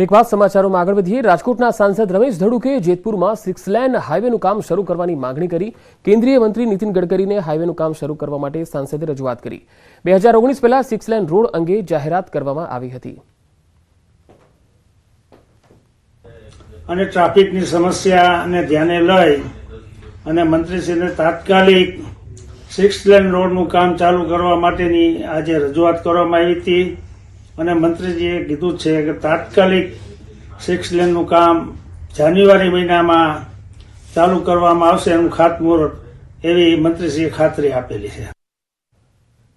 Break બાદ સમાચારોમાં આગળ વધીએ. રાજકોટના સાંસદ રમેશ ધડુકે જેતપુરમાં સિક્સ લેન હાઇવેનું કામ શરૂ કરવાની માગણી કરી. કેન્દ્રીય મંત્રી નીતિન ગડકરીને હાઇવેનું કામ શરૂ કરવા માટે સાંસદે રજૂઆત કરી. બે હજાર ઓગણીસ પહેલા સિક્સ લેન રોડ અંગે જાહેરાત કરવામાં આવી હતી. અને ટ્રાફિકની સમસ્યાને ધ્યાને લઈ અને મંત્રીશ્રીને તાત્કાલિક સિક્સ લેન રોડનું કામ ચાલુ કરવા માટેની આજે રજૂઆત કરવામાં આવી હતી. અને મંત્રીજીએ કીધું છે કે તાત્કાલિક સિક્સ લેનનું કામ જાન્યુઆરી મહિનામાં ચાલુ કરવામાં આવશે એનું ખાતમુહૂર્ત એવી મંત્રીશ્રીએ ખાતરી આપેલી છે.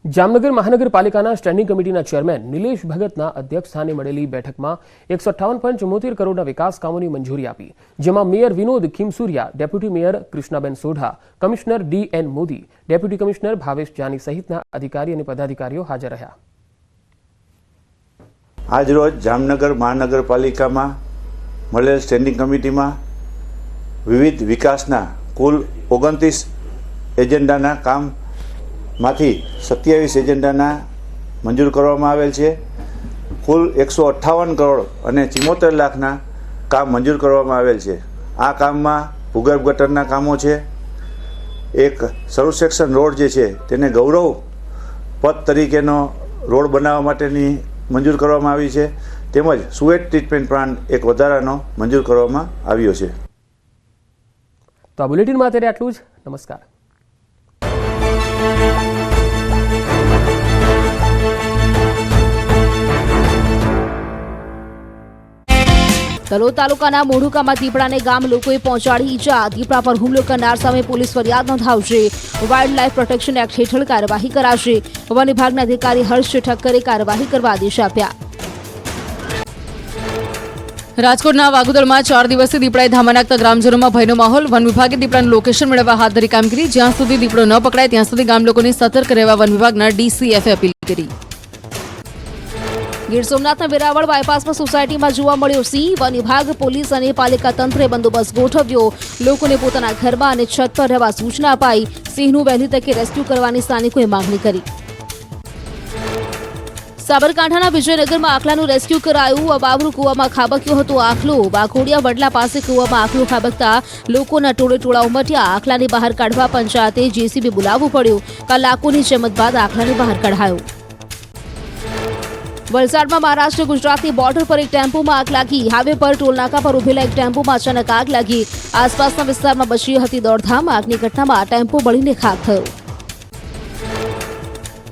જામનગર મહાનગરપાલિકાના સ્ટેન્ડિંગ કમિટીના ચેરમેન નિલેશ ભગતના અધ્યક્ષસ્થાને મળેલી બેઠકમાં એકસો અઠ્ઠાવન પોઈન્ટ ચુમ્મોતેર કરોડના વિકાસ કામોની મંજૂરી આપી, જેમાં mayor Vinod Khimsuriya, deputy mayor Krishnaben Sodha, commissioner D N Modi, deputy commissioner Bhavesh Jani સહિતના અધિકારી અને પદાધિકારીઓ હાજર રહ્યા. આજરોજ જામનગર મહાનગરપાલિકામાં, મળેલ સ્ટેન્ડિંગ કમિટીમાં વિવિધ વિકાસના કુલ ઓગણત્રીસ એજન્ડાના કામમાંથી સત્યાવીસ એજન્ડાના મંજૂર કરવામાં આવેલ છે. કુલ એકસો અઠ્ઠાવન કરોડ અને ચિમોતેર લાખના કામ મંજૂર કરવામાં આવેલ છે. આ કામમાં ભૂગર્ભ ગટરના કામો છે. એક સર્વ સેક્શન રોડ જે છે, તેને ગૌરવ પથ તરીકેનો રોડ બનાવવા માટેની મંજૂર કરવામાં આવી છે. તેમજ સુએટ ટ્રીટમેન્ટ પ્લાન્ટ એક વધારાનો મંજૂર કરવામાં આવ્યો છે. તો આ બુલેટિનમાં અત્યારે આટલું જ. નમસ્કાર. તલોદ તાલુકાના મોઢુકામાં દીપડાને ગામ લોકોએ પહોંચાડી ઈજા. દીપડા પર હુમલો કરનાર સામે પોલીસ ફરિયાદ નોંધાવશે. વાઇલ્ડ લાઇફ પ્રોટેક્શન એક્ટ હેઠળ કાર્યવાહી કરાશે. વન વિભાગના અધિકારી હર્ષ ઠક્કરે કાર્યવાહી કરવા આદેશ આપ્યા. રાજકોટના વાગુદળમાં ચાર દિવસથી દીપડાએ ધામા નાખતા ગ્રામજનોમાં ભયનો માહોલ. વન વિભાગે દીપડાનું લોકેશન મેળવવા હાથ ધરી કામગીરી. જ્યાં સુધી દીપડો ન પકડાય, ત્યાં સુધી ગામ લોકોને સતર્ક રહેવા વન વિભાગના ડીસીએફે અપીલ કરી. ગીર સોમનાથના વેરાવળ બાયપાસમાં સોસાયટીમાં જોવા મળ્યો સિંહ. વન વિભાગ, પોલીસ અને પાલિકા તંત્રે બંદોબસ્ત ગોઠવ્યો. લોકોને પોતાના ઘરમાં અને છત પર રહેવા સૂચના અપાઈ. સિંહનું વહેલી તકે રેસ્ક્યુ કરવાની સ્થાનિકોએ માંગણી કરી. સાબરકાંઠાના વિજયનગરમાં આખલાનું રેસ્ક્યુ કરાયું. બાબરું કૂવામાં ખાબક્યો હતો આખલો. વાઘોડિયા વડલા પાસે કૂવામાં આખલું ખાબકતા લોકોના ટોળે ટોળા ઉમટ્યા. આખલાને બહાર કાઢવા પંચાયતે જેસીબી બોલાવવું પડ્યું. કલાકોની જમત બાદ આખલાને બહાર કઢાયો. વલસાડમાં મહારાષ્ટ્ર, ગુજરાતની બોર્ડર પર એક ટેમ્પોમાં આગ લાગી. હાઈવે પર ટોલનાકા પર ઉભેલા એક ટેમ્પોમાં અચાનક આગ લાગી. આસપાસના વિસ્તારમાં બચી હતી દોડધામ. આગની ઘટનામાં ટેમ્પો બળીને ખાક થયો.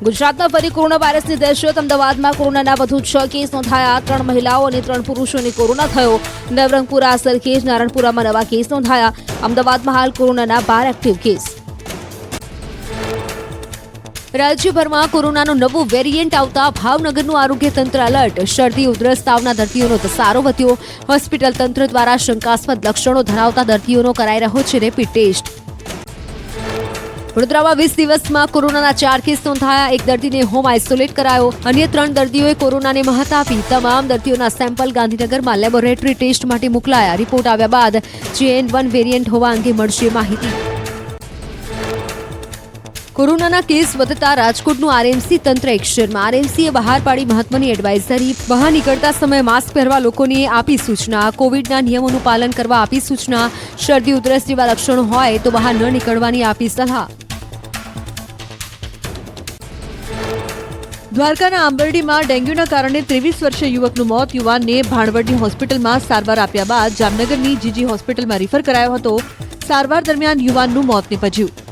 ગુજરાતમાં ફરી કોરોના વાયરસની દહેશત. અમદાવાદમાં કોરોનાના વધુ છ કેસ નોંધાયા. ત્રણ મહિલાઓ અને ત્રણ પુરુષોને કોરોના થયો. નવરંગપુરા, સરખેજ, નારણપુરામાં નવા કેસ નોંધાયા. અમદાવાદમાં હાલ કોરોનાના બાર એક્ટિવ કેસ રાજ્યભરમાં કોરોનાનું નવું વેરિયન્ટ આવતા ભાવનગરનું આરોગ્ય તંત્ર એલર્ટ. શરદી, ઉધરસ, તાવના દર્દીઓનો ધસારો વધ્યો. હોસ્પિટલ તંત્ર દ્વારા શંકાસ્પદ લક્ષણો ધરાવતા દર્દીઓનો કરાઈ રહ્યો છે રેપિડ ટેસ્ટ. વડોદરામાં વીસ દિવસમાં કોરોનાના ચાર કેસ નોંધાયા. એક દર્દીને હોમ આઇસોલેટ કરાયો. અન્ય ત્રણ દર્દીઓએ કોરોનાને મહત આપી. તમામ દર્દીઓના સેમ્પલ ગાંધીનગરમાં લેબોરેટરી ટેસ્ટ માટે મોકલાયા. રિપોર્ટ આવ્યા બાદ જેએન વન વેરિયન્ટ હોવા અંગે મળશે માહિતી. કોરોનાના કેસ વધતા રાજકોટનું આરએમસી તંત્ર એક્શનમાં આરએમસીએ બહાર પાડી મહત્વની એડવાઇઝરી બહાર નીકળતા સમયે માસ્ક પહેરવા લોકોને આપી સૂચના. કોવિડના નિયમોનું પાલન કરવા આપી સૂચના. શરદી, ઉધરસ જેવા લક્ષણો હોય તો બહાર ન નીકળવાની આપી સલાહ. દ્વારકાના આંબરડીમાં ડેન્ગ્યુના કારણે ત્રેવીસ વર્ષીય યુવકનું મોત. યુવાનને ભાણવડની હોસ્પિટલમાં સારવાર આપ્યા બાદ જામનગરની જીજી હોસ્પિટલમાં રિફર કરાયો હતો. સારવાર દરમિયાન યુવાનનું મોત નીપજ્યું.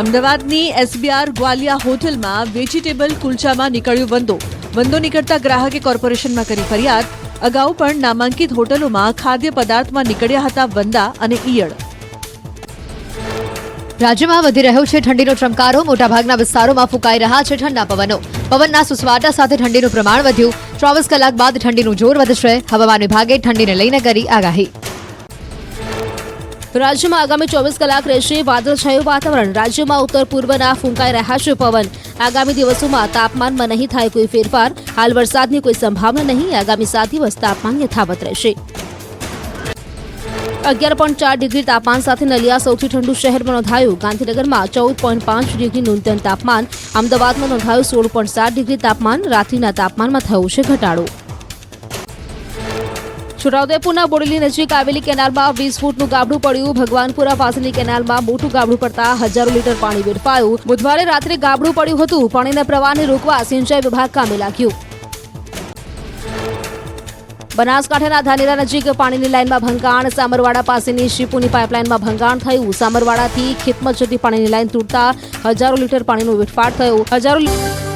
અમદાવાદની એસબીઆર ગ્વાલિયા હોટલમાં વેજીટેબલ કુલચામાં નીકળ્યો વંદો. વંદો નીકળતા ગ્રાહકે કોર્પોરેશનમાં કરી ફરિયાદ. અગાઉ પણ નામાંકિત હોટલોમાં ખાદ્ય પદાર્થમાં નીકળ્યા હતા વંદા અને ઈયળ. રાજ્યમાં વધી રહ્યો છે ઠંડીનો ચમકારો. મોટાભાગના વિસ્તારોમાં ફૂંકાઈ રહ્યા છે ઠંડા પવનો. પવનના સુસવાટા સાથે ઠંડીનું પ્રમાણ વધ્યું. ચોવીસ કલાક બાદ ઠંડીનું જોર વધશે. હવામાન વિભાગે ઠંડીને લઈને કરી આગાહી. રાજ્યમાં આગામી ચોવીસ કલાક રહેશે વાદળછાયું વાતાવરણ. રાજ્યમાં ઉત્તર પૂર્વના ફૂંકાઈ રહ્યા છે પવન. આગામી દિવસોમાં તાપમાનમાં નહીં થાય કોઈ ફેરફાર. હાલ વરસાદની કોઈ સંભાવના નહીં. આગામી સાત દિવસ તાપમાન યથાવત રહેશે. અગિયાર પોઈન્ટ ચાર ડિગ્રી તાપમાન સાથે નલિયા સૌથી ઠંડુ શહેરમાં નોંધાયું. ગાંધીનગરમાં ચૌદ પોઈન્ટ પાંચ ડિગ્રી ન્યૂનતમ તાપમાન. અમદાવાદમાં નોંધાયું સોળ પોઈન્ટ સાત ડિગ્રી તાપમાન. રાત્રિના તાપમાનમાં થયો છે ઘટાડો. છોટાઉદેપુરના બોડેલી નજીક આવેલી કેનાલમાં વીસ ફૂટનું ગાબડું પડ્યું. ભગવાનપુરા પાસેની કેનાલમાં મોટું ગાબડું પડતા હજારો લીટર પાણી વેડફાયું. બુધવારે રાત્રે ગાબડું પડ્યું હતું. પાણીના પ્રવાહને રોકવા સિંચાઈ વિભાગ કામે લાગ્યું. બનાસકાંઠાના ધાનેરા નજીક પાણીની લાઇનમાં ભંગાણ. સામરવાડા પાસેની શિપુની પાઇપલાઇનમાં ભંગાણ થયું. સામરવાડાથી ખેતમત જતી પાણીની લાઇન તૂટતા હજારો લીટર પાણીનો વેડફાટ થયો. હજારો લી-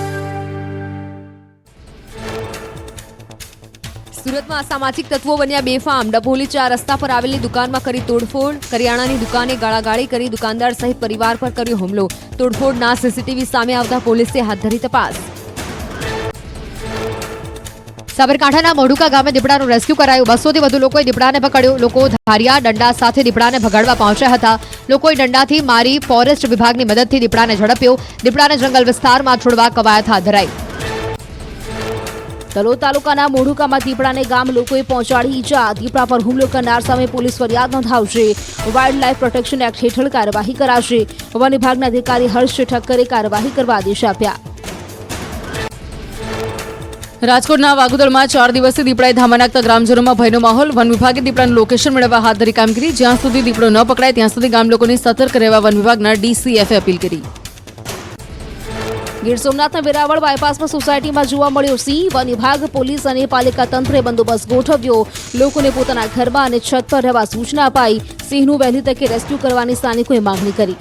સુરતમાં અસામાજિક તત્વો બન્યા બેફામ. ડભોલી ચાર રસ્તા પર આવેલી દુકાનમાં કરી તોડફોડ. કરિયાણાની દુકાને ગાળાગાળી કરી દુકાનદાર સહિત પરિવાર પર કર્યો હુમલો. તોડફોડના સીસીટીવી સામે આવતા પોલીસે હાથ ધરી તપાસ. સાબરકાંઠાના મોઢુકા ગામે દીપડાનું રેસ્ક્યુ કરાયું. બસોથી વધુ લોકોએ દીપડાને પકડ્યો. લોકો ધારિયા દંડા સાથે દીપડાને ભગાડવા પહોંચ્યા હતા. લોકોએ દંડાથી મારી ફોરેસ્ટ વિભાગની મદદથી દીપડાને ઝડપ્યો. દીપડાને જંગલ વિસ્તારમાં છોડવા કવાયત હાથ ધરાઈ. તલોદ તાલુકાના મોઢુકામાં દીપડાને ગામ લોકોએ પહોંચાડી ઈજા. દીપડા પર હુમલો કરનાર સામે પોલીસ ફરિયાદ નોંધાવશે. વાઇલ્ડ લાઇફ પ્રોટેક્શન એક્ટ હેઠળ કાર્યવાહી કરાશે. વન વિભાગના અધિકારી હર્ષ ઠક્કરે કાર્યવાહી કરવા આદેશ આપ્યા. રાજકોટના વાગોદરમાં ચાર દિવસથી દીપડાએ ધામા નાખતા ગ્રામજનોમાં ભયનો માહોલ. વન વિભાગે દીપડાનું લોકેશન મેળવવા હાથ ધરી કામગીરી. જ્યાં સુધી દીપડો ન પકડાય, ત્યાં સુધી ગામ લોકોને સતર્ક રહેવા વન વિભાગના ડીસીએફે અપીલ કરી. ગીર સોમનાથના વેરાવળ બાયપાસમાં સોસાયટીમાં જોવા મળ્યો સિંહ. વન વિભાગ, પોલીસ અને પાલિકા તંત્રે બંદોબસ્ત ગોઠવ્યો. લોકોને પોતાના ઘરમાં અને છત પર રહેવા સૂચના અપાઈ. સિંહનું વહેલી તકે રેસ્ક્યુ કરવાની સ્થાનિકોએ માંગણી કરી.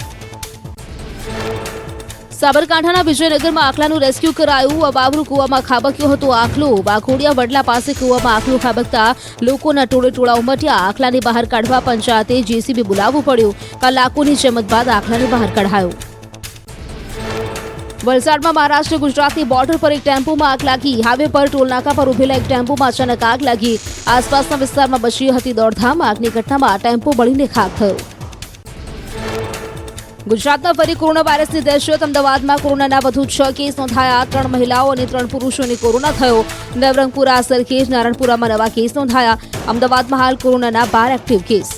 સાબરકાંઠાના વિજયનગરમાં આખલાનું રેસ્ક્યુ કરાયું. અબાવરું કૂવામાં ખાબક્યો હતો આખલો. વાઘોડિયા વડલા પાસે કૂવામાં આખલું ખાબકતા લોકોના ટોળે ટોળા ઉમટ્યા. આખલાને બહાર કાઢવા પંચાયતે જેસીબી બોલાવવું પડ્યું. કલાકોની જમત બાદ આખલાને બહાર કઢાયો. વલસાડમાં મહારાષ્ટ્ર, ગુજરાતની બોર્ડર પર એક ટેમ્પોમાં આગ લાગી. હાઈવે પર ટોલનાકા પર ઉભેલા એક ટેમ્પોમાં અચાનક આગ લાગી. આસપાસના વિસ્તારમાં બચી હતી દોડધામ. આગની ઘટનામાં ટેમ્પો બળીને ખાક થયો. ગુજરાતમાં ફરી કોરોના વાયરસની દહેશત. અમદાવાદમાં કોરોનાના વધુ છ કેસ નોંધાયા. ત્રણ મહિલાઓ અને ત્રણ પુરુષોને કોરોના થયો. નવરંગપુરા, સરખેજ, નારણપુરામાં નવા કેસ નોંધાયા. અમદાવાદમાં હાલ કોરોનાના બાર એક્ટિવ કેસ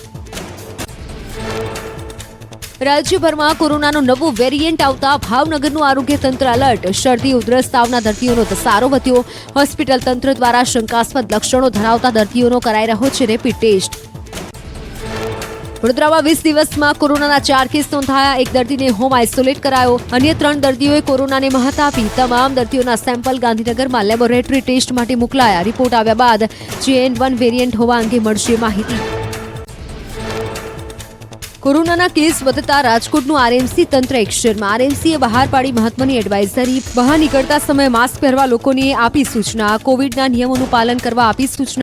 રાજ્યભરમાં કોરોનાનું નવું વેરિયન્ટ આવતા ભાવનગરનું આરોગ્ય તંત્ર એલર્ટ શરદી, ઉધરસ, તાવના દર્દીઓનો ધસારો વધ્યો. હોસ્પિટલ તંત્ર દ્વારા શંકાસ્પદ લક્ષણો ધરાવતા દર્દીઓનો કરાઈ રહ્યો છે રેપિડ ટેસ્ટ. વડોદરામાં વીસ દિવસમાં કોરોનાના ચાર કેસ નોંધાયા. એક દર્દીને હોમ આઇસોલેટ કરાયો. અન્ય ત્રણ દર્દીઓએ કોરોનાને મહત આપી. તમામ દર્દીઓના સેમ્પલ ગાંધીનગરમાં લેબોરેટરી ટેસ્ટ માટે મોકલાયા. રિપોર્ટ આવ્યા બાદ જેએન વન વેરિયન્ટ હોવા અંગે મળશે માહિતી. કોરોનાના કેસ વધતા રાજકોટનું આરએમસી તંત્ર એક્શનમાં આરએમસીએ બહાર પાડી મહત્વની એડવાઇઝરી બહાર નીકળતા સમયે માસ્ક પહેરવા લોકોને આપી સૂચના. કોવિડના નિયમોનું પાલન કરવા આપી સૂચના.